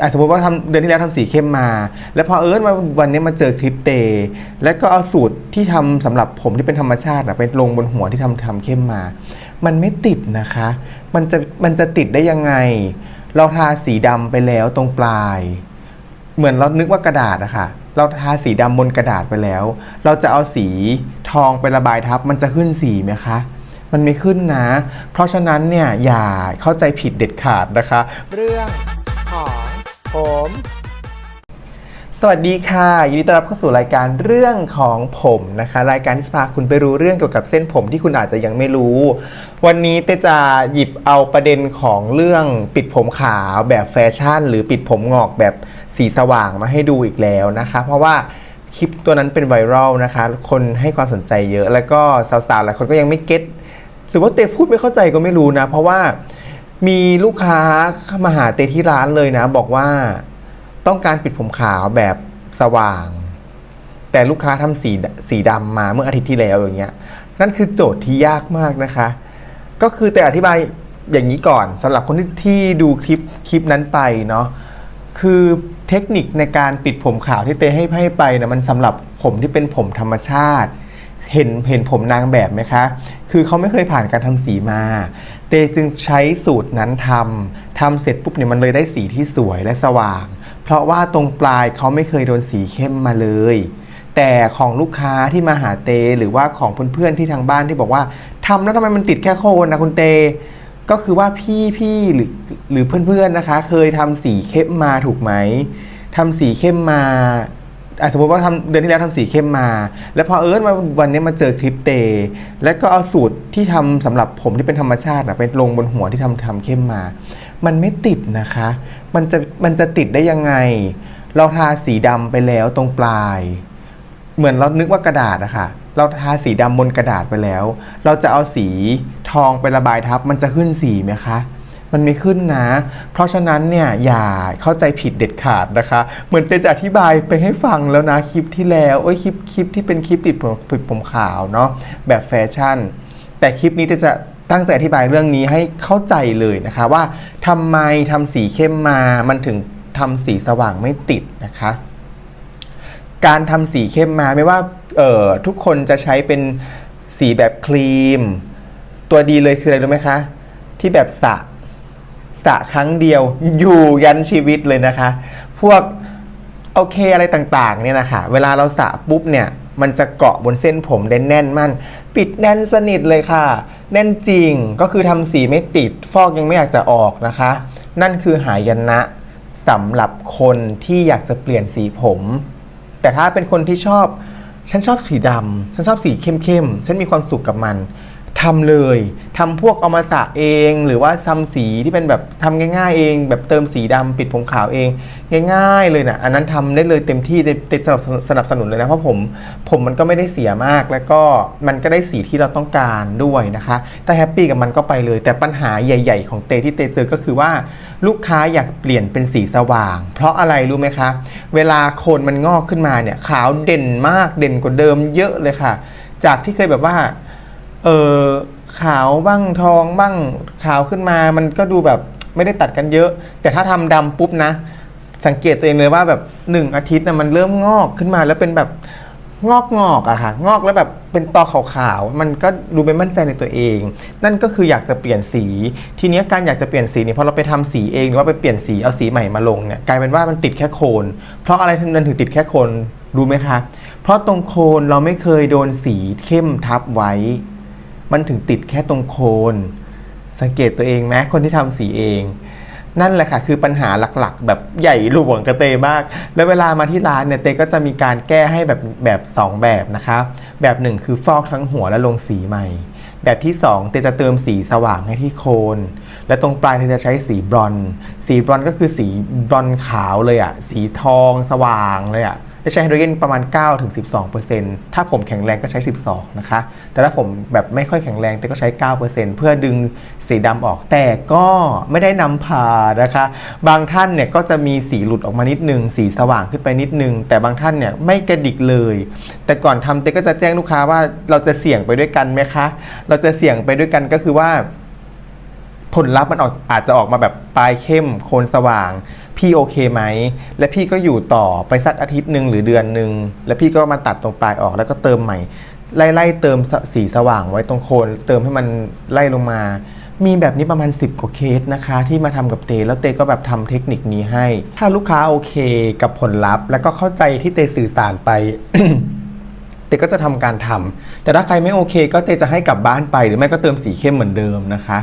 อะสมมติว่าทำเดือนที่แล้วทำสีเข้มมา แล้วพอเอิญว่าวันนี้มาเจอคลิปเต แล้วก็เอาสูตรที่ทำสำหรับผมที่เป็นธรรมชาติอะไปลงบนหัวที่ทำทำเข้มมา มันไม่ติดนะคะ มันจะมันจะติดได้ยังไง เราทาสีดำไปแล้วตรงปลาย เหมือนเรานึกว่ากระดาษอะค่ะเราทาสีดำบนกระดาษไปแล้ว เราจะเอาสีทองไประบายทับ มันจะขึ้นสีไหมคะมันไม่ขึ้นนะ เพราะฉะนั้นเนี่ยอย่าเข้าใจผิดเด็ดขาดนะคะ เรื่องของ ผมสวัสดีค่ะยินดีต้อนรับเข้าสู่รายการเรื่องของผมนะคะ รายการที่จะพาคุณไปรู้เรื่องเกี่ยวกับเส้นผมที่คุณอาจจะยังไม่รู้ วันนี้เตจะหยิบเอาประเด็นของเรื่องปิดผมขาวแบบแฟชั่น หรือปิดผมงอกแบบสีสว่างมาให้ดูอีกแล้วนะคะ เพราะว่าคลิปตัวนั้นเป็นไวรัลนะคะ คนให้ความสนใจเยอะ แล้วก็สาวๆหลายคนก็ยังไม่เก็ตหรือว่าเต้พูดไม่เข้าใจก็ไม่รู้นะ เพราะว่า มีลูกค้ามาหาเตที่ร้านเลยนะ บอกว่าต้องการปิดผมขาวแบบสว่าง แต่ลูกค้าทำสีสีดำมาเมื่ออาทิตย์ที่แล้วอย่างเงี้ยนั่นคือโจทย์ที่ยากมากนะคะ ก็คือแต่อธิบายอย่างนี้ก่อนสำหรับคนที่ที่ดูคลิปคลิปนั้นไปเนาะคือเทคนิคในการปิดผมขาวที่เตให้ให้ไปนะมันสำหรับผมที่เป็นผมธรรมชาติ เห็นเห็นผมนางแบบไหมคะ คือเขาไม่เคยผ่านการทำสีมา เตจึงใช้สูตรนั้นทำทำเสร็จปุ๊บเนี่ยมันเลยได้สีที่สวยและสว่าง เพราะว่าตรงปลายเขาไม่เคยโดนสีเข้มมาเลย แต่ของลูกค้าที่มาหาเต หรือว่าของเพื่อนๆที่ทางบ้านที่บอกว่าทำแล้วทำไมมันติดแค่โคนนะคุณเต ก็คือว่าพี่พี่หรือหรือเพื่อนๆนะคะ เคยทำสีเข้มมาถูกไหมทำสีเข้มมา อะสมมติว่าทำเดือนที่แล้วทำสีเข้มมา แล้วพอเอิญว่าวันนี้มาเจอคลิปเต แล้วก็เอาสูตรที่ทำสำหรับผมที่เป็นธรรมชาติอะไปลงบนหัวที่ทำทำเข้มมา มันไม่ติดนะคะ มันจะมันจะติดได้ยังไง เราทาสีดำไปแล้วตรงปลาย เหมือนเรานึกว่ากระดาษอะค่ะเราทาสีดำบนกระดาษไปแล้ว เราจะเอาสีทองไประบายทับ มันจะขึ้นสีไหมคะ มันไม่ขึ้นนะ เพราะฉะนั้นเนี่ยอย่าเข้าใจผิดเด็ดขาดนะคะ เหมือนเตจะอธิบายไปให้ฟังแล้วนะคลิปที่แล้วโอ้ยคลิปคลิปที่เป็นคลิปติดผมปิดผมขาวเนาะแบบแฟชั่น แต่คลิปนี้เตจะตั้งใจอธิบายเรื่องนี้ให้เข้าใจเลยนะคะว่าทำไมทำสีเข้มมา มันถึงทำสีสว่างไม่ติดนะคะ การทำสีเข้มมาไม่ว่าเอ่อทุกคนจะใช้เป็นสีแบบครีม ตัวดีเลยคืออะไรรู้ไหมคะ ที่แบบสระ ระครั้งเดียวอยู่ยันชีวิตเลยนะคะ พวกโอเคอะไรต่างๆเนี่ยนะคะเวลาเราสระปุ๊บเนี่ยมันจะเกาะบนเส้นผมแน่นมั่นปิดแน่นสนิทเลยค่ะ แน่นจริงก็คือทำสีไม่ติด ฟอกยังไม่อยากจะออกนะคะ นั่นคือหายนะสำหรับคนที่อยากจะเปลี่ยนสีผม แต่ถ้าเป็นคนที่ชอบ ฉันชอบสีดำฉันชอบสีเข้มๆฉันมีความสุขกับมัน ทำเลยทำพวกเอามาสระเอง หรือว่าทำสีที่เป็นแบบทำง่าย ๆ เอง แบบเติมสีดำปิดผมขาวเอง ง่าย ๆ เลยนะอันนั้นทำได้เลยเต็มที่เต็มสนับสนุนสนับสนุนเลยนะเพราะผมผมมันก็ไม่ได้เสียมากแล้วก็มันก็ได้สีที่เราต้องการด้วยนะคะถ้าแฮปปี้กับมันก็ไปเลย แต่ปัญหาใหญ่ ๆ ของเตที่เตเจอก็คือว่าลูกค้าอยากเปลี่ยนเป็นสีสว่าง เพราะอะไรรู้ไหมคะ เวลาโคนมันงอกขึ้นมาเนี่ยขาวเด่นมากเด่นกว่าเดิมเยอะเลยค่ะ จากที่เคยแบบว่า ออขาวบ้างทองบ้างขาวขึ้นมา มันก็ดูแบบไม่ได้ตัดกันเยอะ แต่ถ้าทำดำปุ๊บนะ สังเกตตัวเองเลยว่าแบบหนึ่งอาทิตย์นะมันเริ่มงอกขึ้นมาแล้วเป็นแบบงอกงอกอะค่ะ งอกแล้วแบบเป็นตอขาวๆมันก็ดูไม่มั่นใจในตัวเอง นั่นก็คืออยากจะเปลี่ยนสี ทีเนี้ยการอยากจะเปลี่ยนสีเนี่ยพอเราไปทำสีเองหรือว่าไปเปลี่ยนสีเอาสีใหม่มาลงเนี่ยกลายเป็นว่ามันติดแค่โคน เพราะอะไรมันถึงติดแค่โคนรู้ไหมคะ เพราะตรงโคนเราไม่เคยโดนสีเข้มทับไว้ มันถึงติดแค่ตรงโคน สังเกตตัวเองไหมคนที่ทำสีเอง นั่นแหละค่ะคือปัญหาหลักๆ แบบใหญ่หลวงกระเตมาก แล้วเวลามาที่ร้านเนี่ยเตก็จะมีการแก้ให้แบบแบบสองแบบนะคะแบบหนึ่งคือฟอกทั้งหัวและลงสีใหม่ แบบที่ 2 เตจะเติมสีสว่างให้ที่โคน และตรงปลายเตจะใช้สีบรอน สีบรอนก็คือสีบรอนขาวเลยอะสีทองสว่างเลยอะ จะใช้ไฮโดรเจนประมาณ 9-12%ถ้าผมแข็งแรงก็ใช้ 12 นะคะ แต่ถ้าผมแบบไม่ค่อยแข็งแรงเตก็ใช้ 9%เพื่อดึงสีดำออก แต่ก็ไม่ได้นำพานะคะ บางท่านเนี่ยก็จะมีสีหลุดออกมานิดนึง สีสว่างขึ้นไปนิดนึง แต่บางท่านเนี่ยไม่กระดิกเลย แต่ก่อนทำเตก็จะแจ้งลูกค้าว่าเราจะเสี่ยงไปด้วยกันไหมคะ เราจะเสี่ยงไปด้วยกันก็คือว่าผลลัพธ์มันออกอาจจะออกมาแบบปลายเข้มโคนสว่าง พี่โอเคไหม และพี่ก็อยู่ต่อไปสักอาทิตย์หนึ่งหรือเดือนหนึ่ง แล้วพี่ก็มาตัดตรงปลายออกแล้วก็เติมใหม่ ไล่ไล่เติมสีสว่างไว้ตรงโคน เติมให้มันไล่ลงมา มีแบบนี้ประมาณ 10 กว่าเคสนะคะ ที่มาทำกับเต แล้วเตก็แบบทำเทคนิคนี้ให้ ถ้าลูกค้าโอเคกับผลลัพธ์ แล้วก็เข้าใจที่เตสื่อสารไปเตก็จะทำการทำแต่ถ้าใครไม่โอเค ก็เตจะให้กลับบ้านไป หรือไม่ก็เติมสีเข้มเหมือนเดิมนะคะ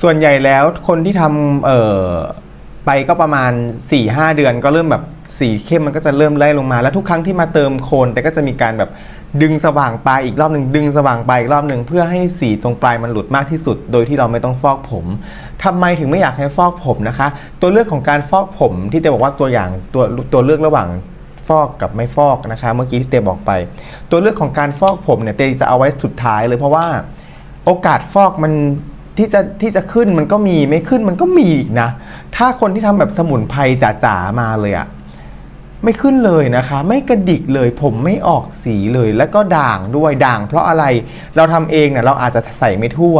ส่วนใหญ่แล้วคนที่ทำเอ่อ ไปก็ประมาณ 4-5 เดือนก็เริ่มแบบสีเข้มมันก็จะเริ่มไล่ลงมา แล้วทุกครั้งที่มาเติมโคนแต่ก็จะมีการแบบดึงสว่างปลายอีกรอบหนึ่งดึงสว่างปลายอีกรอบหนึ่งเพื่อให้สีตรงปลายมันหลุดมากที่สุด โดยที่เราไม่ต้องฟอกผมทำไมถึงไม่อยากให้ฟอกผมนะคะ ตัวเลือกของการฟอกผมที่เตบอกว่าตัวอย่างตัวตัวเลือกระหว่างฟอกกับไม่ฟอกนะคะ เมื่อกี้ที่เตบอกไป ตัวเลือกของการฟอกผมเนี่ยเตจะเอาไว้สุดท้ายเลยเพราะว่าโอกาสฟอกมัน ที่จะที่จะขึ้นมันก็มีไม่ขึ้นมันก็มีอีกนะ ถ้าคนที่ทำแบบสมุนไพรจ๋าๆมาเลยอะไม่ขึ้นเลยนะคะ ไม่กระดิกเลย ผมไม่ออกสีเลยแล้วก็ด่างด้วยด่าง เพราะอะไรเราทำเองเนี่ยเราอาจจะใส่ไม่ทั่ว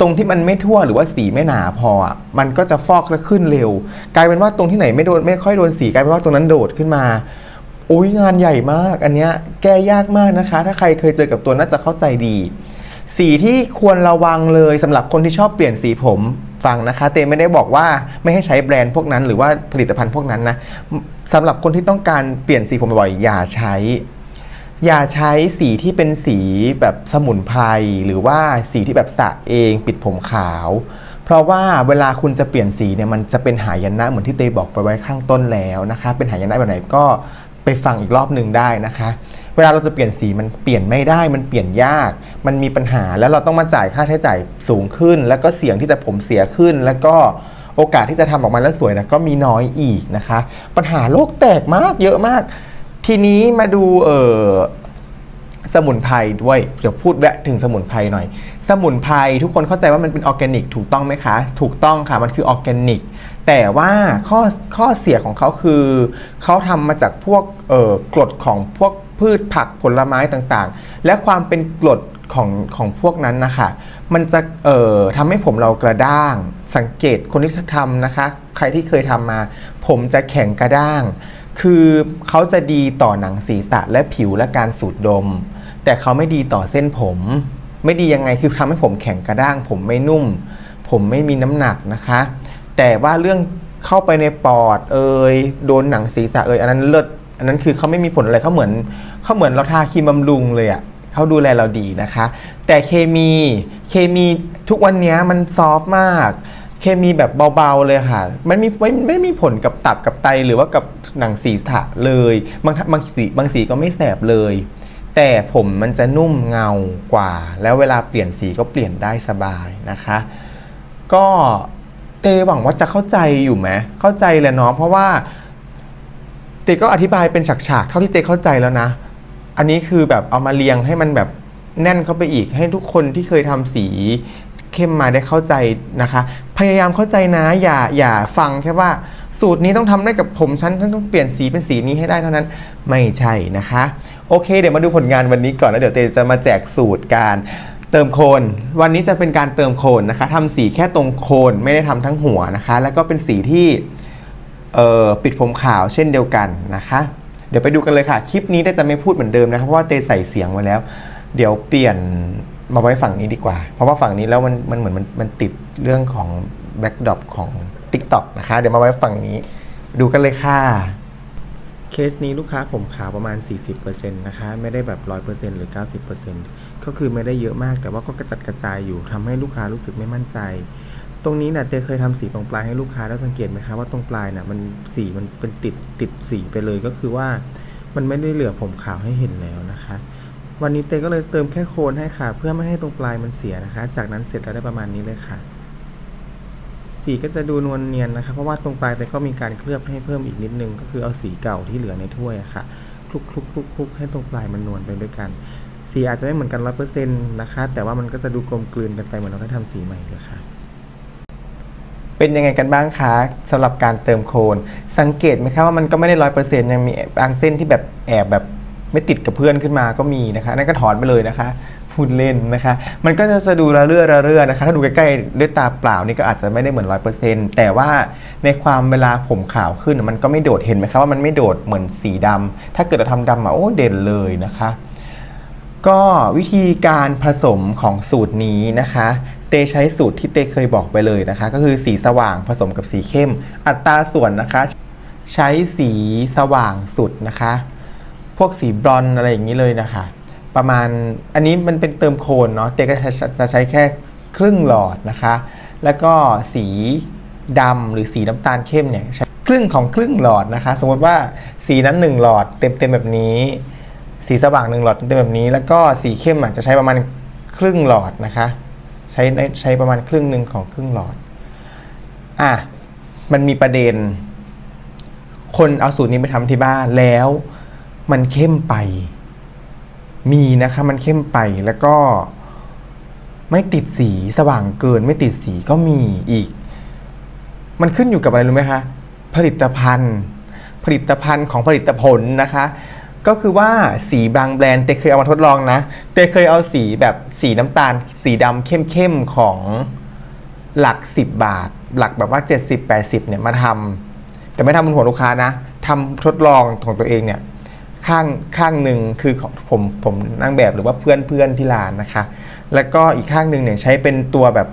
ตรงที่มันไม่ทั่วหรือว่าสีไม่หนาพออะมันก็จะฟอกแล้วขึ้นเร็ว กลายเป็นว่าตรงที่ไหนไม่โดนไม่ค่อยโดนสีกลายเป็นว่าตรงนั้นโดดขึ้นมาโอ้ยงานใหญ่มาก อันเนี้ยแก้ยากมากนะคะ ถ้าใครเคยเจอกับตัวน่าจะเข้าใจดี สีที่ควรระวังเลยสำหรับคนที่ชอบเปลี่ยนสีผมฟังนะคะ เตไม่ได้บอกว่าไม่ให้ใช้แบรนด์พวกนั้น หรือว่าผลิตภัณฑ์พวกนั้นนะสำหรับคนที่ต้องการเปลี่ยนสีผมบ่อยอย่าใช้ อย่าใช้สีที่เป็นสีแบบสมุนไพรหรือว่าสีที่แบบสระเองปิดผมขาว เพราะว่าเวลาคุณจะเปลี่ยนสีเนี่ยมันจะเป็นหายนะเหมือนที่เตบอกไปไว้ข้างต้นแล้วนะคะ เป็นหายนะแบบไหนก็ ไปฟังอีกรอบหนึ่งได้นะคะ เวลาเราจะเปลี่ยนสีมันเปลี่ยนไม่ได้ มันเปลี่ยนยาก มันมีปัญหาแล้วเราต้องมาจ่ายค่าใช้จ่ายสูงขึ้น แล้วก็เสี่ยงที่จะผมเสียขึ้น แล้วก็โอกาสที่จะทำออกมาแล้วสวยนะก็มีน้อยอีกนะคะ ปัญหาโลกแตกมากเยอะมาก ทีนี้มาดูเออ สมุนไพรด้วย เดี๋ยวพูดแวะถึงสมุนไพรหน่อย สมุนไพรทุกคนเข้าใจว่ามันเป็นออร์แกนิกถูกต้องไหมคะ ถูกต้องค่ะ มันคือออร์แกนิก แต่ว่าข้อข้อเสียของเขาคือ เขาทำมาจากพวกเอ่อกรดของพวกพืชผักผลไม้ต่างๆ และความเป็นกรดของของพวกนั้นนะคะมันจะเอ่อทำให้ผมเรากระด้าง สังเกตคนที่ทำนะคะ ใครที่เคยทำมา ผมจะแข็งกระด้าง คือเขาจะดีต่อหนังศีรษะและผิวและการสูดดม แต่เขาไม่ดีต่อเส้นผม ไม่ดียังไงคือทำให้ผมแข็งกระด้าง ผมไม่นุ่ม ผมไม่มีน้ำหนักนะคะ แต่ว่าเรื่องเข้าไปในปอดเอยโดนหนังศีรษะเอยอันนั้นเลิศอันนั้นคือเขาไม่มีผลอะไรเขาเหมือนเขาเหมือนเราทาครีมบำรุงเลยอะ่ะเขาดูแลเราดีนะคะ แต่เคมีเคมีทุกวันนี้มันซอฟต์มาก เคมีแบบเบาๆเลยค่ะ มันมีไม่ไม่ได้มีผลกับตับกับไตหรือว่ากับหนังศีรษะเลย บางบางสีบางสีก็ไม่แสบเลย แต่ผมมันจะนุ่มเงากว่า แล้วเวลาเปลี่ยนสีก็เปลี่ยนได้สบายนะคะ ก็เตหวังว่าจะเข้าใจอยู่ไหมเข้าใจแหละเนาะเพราะว่า เตก็อธิบายเป็นฉากๆเท่าที่เตเข้าใจแล้วนะ อันนี้คือแบบเอามาเรียงให้มันแบบแน่นเข้าไปอีก ให้ทุกคนที่เคยทำสีเข้มมาได้เข้าใจนะคะ พยายามเข้าใจนะอย่าอย่าฟังแค่ว่าสูตรนี้ต้องทำได้กับผมฉันฉันต้องเปลี่ยนสีเป็นสีนี้ให้ได้เท่านั้นไม่ใช่นะคะ โอเค เดี๋ยวมาดูผลงานวันนี้ก่อนแล้วเดี๋ยวเตจะมาแจกสูตรการเติมโคน วันนี้จะเป็นการเติมโคนนะคะทำสีแค่ตรงโคนไม่ได้ทำทั้งหัวนะคะ แล้วก็เป็นสีที่ปิดผมขาวเช่นเดียวกันนะคะ เดี๋ยวไปดูกันเลยค่ะ คลิปนี้เตจะไม่พูดเหมือนเดิมนะครับเพราะว่าเตใส่เสียงไว้แล้ว เดี๋ยวเปลี่ยนมาไว้ฝั่งนี้ดีกว่า เพราะว่าฝั่งนี้แล้วมันมันเหมือนมันมันติดเรื่องของแบ็กดรอปของ TikTok นะคะ เดี๋ยวมาไว้ฝั่งนี้ ดูกันเลยค่ะ เคสนี้ลูกค้าผมขาวประมาณ 40%นะคะ ไม่ได้แบบ 100%หรือ 90%ก็คือไม่ได้เยอะมากแต่ว่าก็กระจัดกระจายอยู่ทำให้ลูกค้ารู้สึกไม่มั่นใจ ตรงนี้เนี่ยเตเคยทำสีตรงปลายให้ลูกค้าแล้วสังเกตไหมคะว่าตรงปลายนี่ยมันสีมันเป็นติดติดสีไปเลยก็คือว่ามันไม่ได้เหลือผมขาวให้เห็นแล้วนะคะ วันนี้เตก็เลยเติมแค่โคนให้ค่ะ เพื่อไม่ให้ตรงปลายมันเสียนะคะ จากนั้นเสร็จแล้วได้ประมาณนี้เลยค่ะ สีก็จะดูนวลเนียนนะคะเพราะว่าตรงปลายแต่ก็มีการเคลือบให้เพิ่มอีกนิดนึง ก็คือเอาสีเก่าที่เหลือในถ้วยค่ะคลุกคลุกคลุกคลุกให้ตรงปลายมันนวลไปด้วยกัน สีอาจจะไม่เหมือนกันร้อยเปอร์เซ็นต์นะคะ แต่ว่ามันก็จะดูกลมกลืนกันไปเหมือนเราได้ทำสีใหม่เลยค่ะเป็นยังไงกันบ้างคะสำหรับการเติมโคน สังเกตไหมคะว่ามันก็ไม่ได้ร้อยเปอร์เซ็นต์ยังมีบางเส้นที่แบบแอบแบบไม่ติดกับเพื่อนขึ้นมาก็มีนะคะนั่นก็ถอนไปเลยนะคะ พูดเล่นนะคะ มันก็จะดูระเรื่อระเรื่อนะคะ ถ้าดูใกล้ๆด้วยตาเปล่านี่ก็อาจจะไม่ได้เหมือนร้อยเปอร์เซ็นต์แต่ว่าในความเวลาผมขาวขึ้นมันก็ไม่โดดเห็นไหมคะว่ามันไม่โดดเหมือนสีดำถ้าเกิดเราทำดำมาโอ้เด่นเลยนะคะ ก็วิธีการผสมของสูตรนี้นะคะเตใช้สูตรที่เตเคยบอกไปเลยนะคะ ก็คือสีสว่างผสมกับสีเข้ม อัตราส่วนนะคะ ใช้สีสว่างสุดนะคะ พวกสีบรอนอะไรอย่างนี้เลยนะคะ ประมาณอันนี้มันเป็นเติมโคนเนาะเตก็จะจะใช้แค่ครึ่งหลอดนะคะ แล้วก็สีดำหรือสีน้ำตาลเข้มเนี่ยใช้ครึ่งของครึ่งหลอดนะคะ สมมติว่าสีนั้น 1 หลอดเต็มเต็มๆแบบนี้ สีสว่างหนึ่งหลอดเต็มๆแบบนี้ แล้วก็สีเข้มอาจจะใช้ประมาณครึ่งหลอดนะคะ ใช้ใช้ประมาณครึ่งหนึ่งของครึ่งหลอดอะมันมีประเด็น คนเอาสูตรนี้ไปทำที่บ้านแล้ว มันเข้มไป มีนะคะมันเข้มไปแล้วก็ไม่ติดสีสว่างเกิน ไม่ติดสีก็มีอีก มันขึ้นอยู่กับอะไรรู้ไหมคะผลิตภัณฑ์ ผลิตภัณฑ์ของผลิตผลนะคะ ก็คือว่าสีบางแบรนด์เตเคยเอามาทดลองนะเตเคยเอาสีแบบสีน้ำตาล สีดำเข้มๆของหลัก 10 บาท หลักแบบว่า 70-80เนี่ยมาทำแต่ไม่ทำบนหัวลูกค้านะทำทดลองของตัวเองเนี่ย ข้างข้างหนึ่งคือของผมผมนั่งแบบหรือว่าเพื่อนเพื่อนที่ร้านนะคะ แล้วก็อีกข้างหนึ่งเนี่ยใช้เป็นตัวแบบ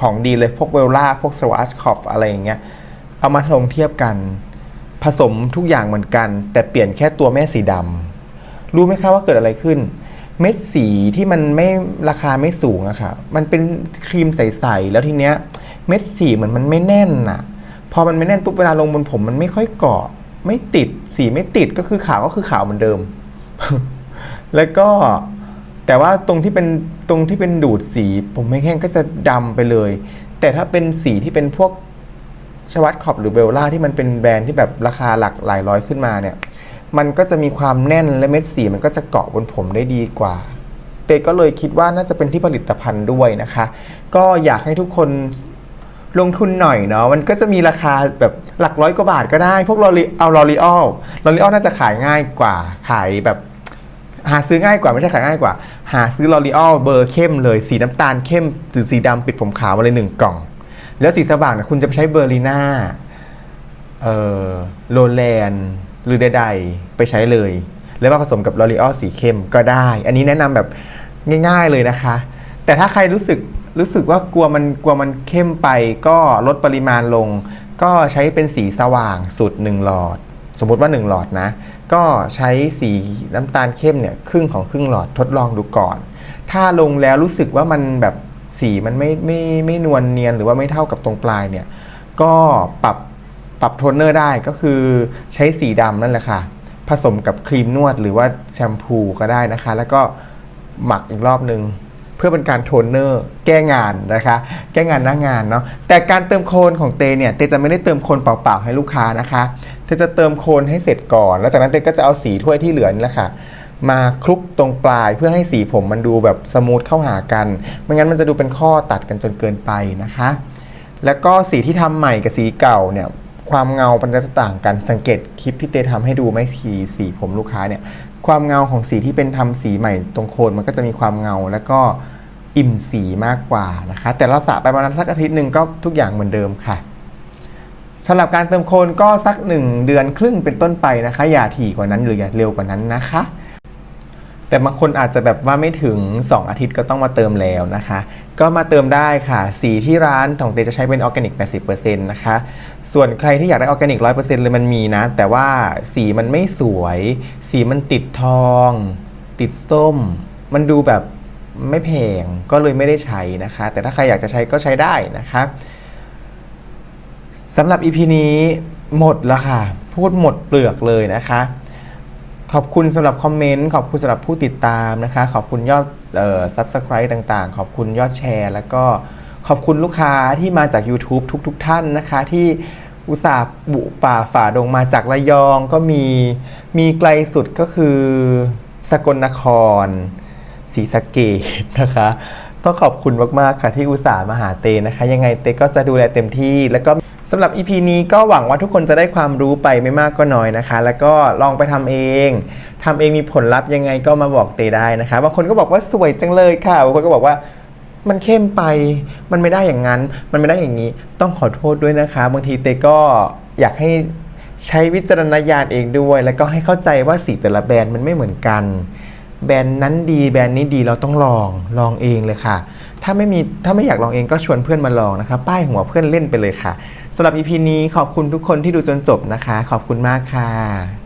ของดีเลยพวกเวลล่าพวกสว t ชคอฟอะไรอย่างเงี้ยเอามาลงเทียบกัน ผสมทุกอย่างเหมือนกัน แต่เปลี่ยนแค่ตัวแม่สีดำรู้ไหมคะว่าเกิดอะไรขึ้น เม็ดสีที่มันไม่ราคาไม่สูงอะค่ะ มันเป็นครีมใสๆแล้วทีเนี้ยเม็ดสีเหมือนมันไม่แน่นอะพอมันไม่แน่นปุ๊บเวลาลงบนผมมันไม่ค่อยเกาะ ไม่ติดสีไม่ติดก็คือขาวก็คือขาวเหมือนเดิม แล้วก็แต่ว่าตรงที่เป็นตรงที่เป็นดูดสี ผมไม่แห้งก็จะดำไปเลย แต่ถ้าเป็นสีที่เป็นพวกชวัตขอบหรือเบลล่าที่มันเป็นแบรนด์ที่แบบราคาหลักหลายร้อยขึ้นมาเนี่ย มันก็จะมีความแน่นและเม็ดสีมันก็จะเกาะบนผมได้ดีกว่าเตก็เลยคิดว่าน่าจะเป็นที่ผลิตภัณฑ์ด้วยนะคะ ก็อยากให้ทุกคน ลงทุนหน่อยเนาะมันก็จะมีราคาแบบหลักร้อยกว่าบาทก็ได้ พวกลอรีเอาลอรีออลลอรีออลน่าจะขายง่ายกว่าขายแบบหาซื้อง่ายกว่าไม่ใช่ขายง่ายกว่า หาซื้อลอรีออลเบอร์เข้มเลยสีน้ำตาลเข้มหรือสีดำปิดผมขาวมาเลยหนึ่งกล่อง แล้วสีสว่างเนี่ยคุณจะไปใช้เบอร์ลีน่าเอ่อโรแลนหรือใดๆไปใช้เลย แล้วมาผสมกับลอรีออลสีเข้มก็ได้ อันนี้แนะนำแบบง่าย ๆเลยนะคะ แต่ถ้าใครรู้สึก รู้สึกว่ากลัวมันกลัวมันเข้มไปก็ลดปริมาณลง ก็ใช้เป็นสีสว่างสุด 1 หลอด สมมุติว่า 1 หลอดนะ ก็ใช้สีน้ำตาลเข้มเนี่ยครึ่งของครึ่งหลอดทดลองดูก่อน ถ้าลงแล้วรู้สึกว่ามันแบบสีมันไม่ไม่ไม่นวลเนียนหรือว่าไม่เท่ากับตรงปลายเนี่ยก็ปรับปรับโทนเนอร์ได้ก็คือใช้สีดำนั่นแหละค่ะ ผสมกับครีมนวดหรือว่าแชมพูก็ได้นะคะ แล้วก็หมักอีกรอบนึง พื่อเป็นการโทนเนอร์แก้งานนะคะ แก้งานหน้างานเนาะแต่การเติมโคนของเตเนี่ยเตจะไม่ได้เติมโคนเปล่าๆให้ลูกค้านะคะเตจะเติมโคนให้เสร็จก่อน แล้วจากนั้นเตก็จะเอาสีถ้วยที่เหลือนี่แหละค่ะมาคลุกตรงปลายเพื่อให้สีผมมันดูแบบสมูทเข้าหากัน ไม่งั้นมันจะดูเป็นข้อตัดกันจนเกินไปนะคะ แล้วก็สีที่ทำใหม่กับสีเก่าเนี่ยความเงามันจะต่างกันสังเกตคลิปที่เตทำให้ดูไหมสีสีผมลูกค้าเนี่ย ความเงาของสีที่เป็นทำสีใหม่ตรงโคนมันก็จะมีความเงาแล้วก็อิ่มสีมากกว่านะคะ แต่เราสระไปประมาณสักอาทิตย์หนึ่งก็ทุกอย่างเหมือนเดิมค่ะสำหรับการเติมโคนก็สัก 1 เดือนครึ่งเป็นต้นไปนะคะ อย่าถี่กว่านั้นหรืออย่าเร็วกว่านั้นนะคะ แต่บางคนอาจจะแบบว่าไม่ถึง 2 อาทิตย์ก็ต้องมาเติมแล้วนะคะ ก็มาเติมได้ค่ะ สีที่ร้านของเตจะใช้เป็นออร์แกนิก 80%นะคะ ส่วนใครที่อยากได้ออร์แกนิก 100%เลยมันมีนะ แต่ว่าสีมันไม่สวย สีมันติดทอง ติดส้ม มันดูแบบไม่แพงก็เลยไม่ได้ใช้นะคะ แต่ถ้าใครอยากจะใช้ก็ใช้ได้นะคะสำหรับ EP นี้หมดแล้วค่ะ พูดหมดเปลือกเลยนะคะ ขอบคุณสำหรับคอมเมนต์ขอบคุณสำหรับผู้ติดตามนะคะ ขอบคุณยอดเอ่อ subscribe ต่างๆ ขอบคุณยอดแชร์ แล้วก็ขอบคุณลูกค้าที่มาจาก YouTube ทุกๆทท่านนะคะ ที่อุตส่าห์บุป่าฝ่าดงมาจากระยองก็มีมีไกลสุดก็คือ สกลนครศรีสะเกดนะคะต้องขอบคุณมากๆค่ะที่อุตส่าห์มาหาเตนะคะ ยังไงเตก็จะดูแลเต็มที่แล้วก็ำหรับ EP นี้ก็หวังว่าทุกคนจะได้ความรู้ไปไม่มากก็น้อยนะคะ แล้วก็ลองไปทำเองทำเองมีผลลัพธ์ยังไงก็มาบอกเตได้นะคะบางคนก็บอกว่าสวยจังเลยค่ะบางคนก็บอกว่ามันเข้มไป มันไม่ได้อย่างนั้น มันไม่ได้อย่างนี้ ต้องขอโทษด้วยนะคะ บางทีเตก็อยากให้ใช้วิจารณญาณเองด้วย แล้วก็ให้เข้าใจว่าสีแต่ละแบรนด์มันไม่เหมือนกัน แบรนด์นั้นดี แบรนด์นี้ดี เราต้องลอง ลองเองเลยค่ะ ถ้าไม่มี ถ้าไม่อยากลองเองก็ชวนเพื่อนมาลองนะคะ ป้ายหัวเพื่อนเล่นไปเลยค่ะ สำหรับ EP นี้ขอบคุณทุกคนที่ดูจนจบนะคะ ขอบคุณมากค่ะ